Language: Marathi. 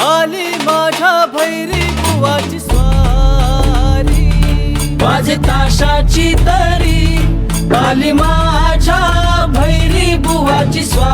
आली माझ्या भैरी बुवाची स्वारी. वाजताशाची तरी आली माझ्या भैरी बुवाची स्वारी.